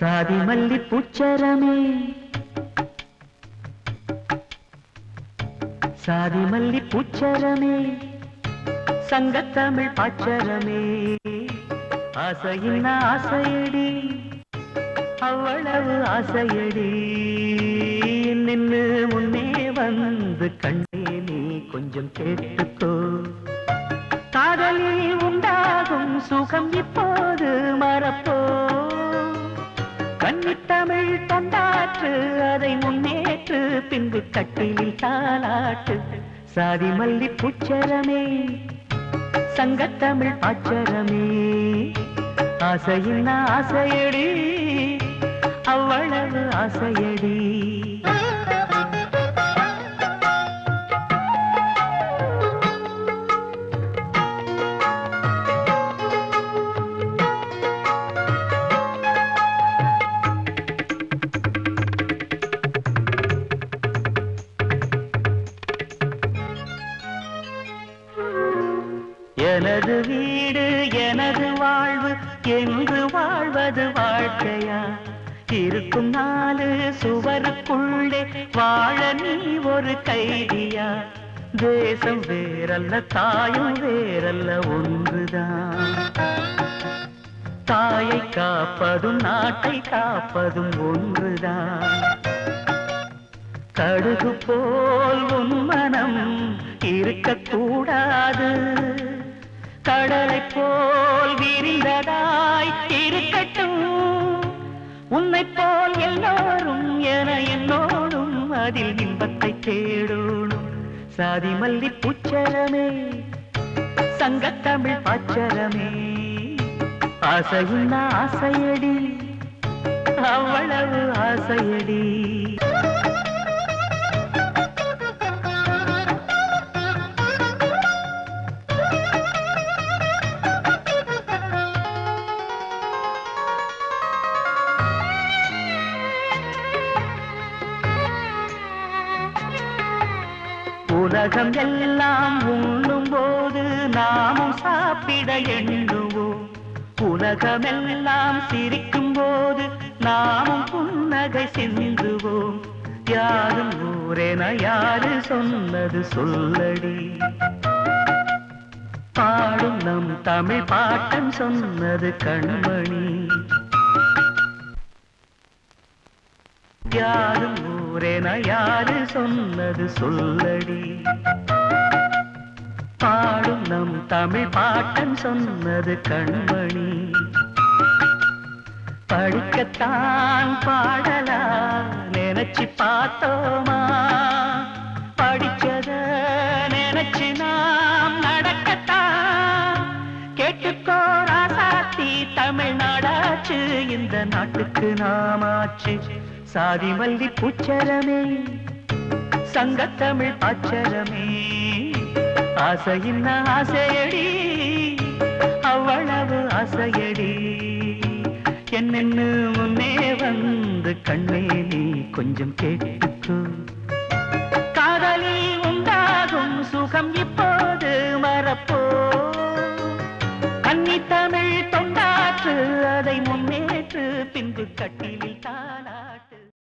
சாதி மல்லி புச்சரமே. சாதி மல்லி புச்சரமே. சங்கத்தமிழ் பாச்சரமே. ஆசையின் ஆசையடி அவ்வளவு ஆசையடி. நின்று முன்னே வந்து கண்ணே நீ கொஞ்சம் கேட்டுக்கோ. காதலில் உண்டாகும் சுகம் இப்போது மறப்போ தமிழ் தொண்டாற்று அதை முன்னேற்று பின்பு கட்டிலில் தாளாட்டு. சாதி மல்லி புச்சரமே சங்கத்தமிழ் பாச்சரமே. ஆசையின் ஆசையடி அவ்வளவு ஆசையடி. எனது வீடு எனது வாழ்வு என்று வாழ்வது வாழ்க்கையா? இருக்கும் நாலு சுவருக்குள்ளே வாழ நீ ஒரு கைதியா? தேசம் வேறல்ல தாயும் வேறல்ல ஒன்றுதான். தாயை காப்பதும் நாட்டை காப்பதும் ஒன்றுதான். கடுகு போல் உன் மனம் இருக்கக்கூடாது. கடலை போல் விரிந்ததாய் இருக்கட்டும். உன்னை போல் எல்லோரும் என என்னோடும் அதில் இன்பத்தை தேடணும். சாதி மல்லி பூச்சரமே சங்கத்தமிழ் பாச்சரமே ஆசையுன்னா ஆசையடி அவ்வளவு ஆசையடி. உலகம் எல்லாம் உண்ணும் போது நாமும் சாப்பிட எண்ணுவோம். உலகமெல்லாம் சிரிக்கும் போது நாமும் புன்னகை சிந்துவோம். யாரும் ஊரென யாரு சொன்னது சொல்லடி. பாடும் நம் தமிழ் பாட்டம் சொன்னது கண்மணி. யாரும் ஊரென யாரு சொன்னது சொல்லடி? பாடும் நம் தமிழ் பாட்டன் சொன்னது கண்மணி. படிக்கத்தான் பாடலா நினைச்சு பார்த்தோமா? படிச்சத நினைச்சு நாம் நடக்கத்தான். கேட்டுக்கோ ராசாத்தி தமிழ்நாடாச்சு இந்த நாட்டுக்கு நாமாச்சு. சாதி மல்லி புச்சரமே சங்கத்தமிழ் அச்சரமே ஆசையின்ன ஆசையடி அவ்வளவு ஆசையடி. என்னென்னு முன்னே வந்து கண்ணே நீ கொஞ்சம் கேட்டுக்கோ. காதலி உண்டாகும் சுகம் இப்போது மறப்போ. கன்னி தமிழ் தொண்டாற்று அதை முன்னேற்று பின்பு கட்டிலில்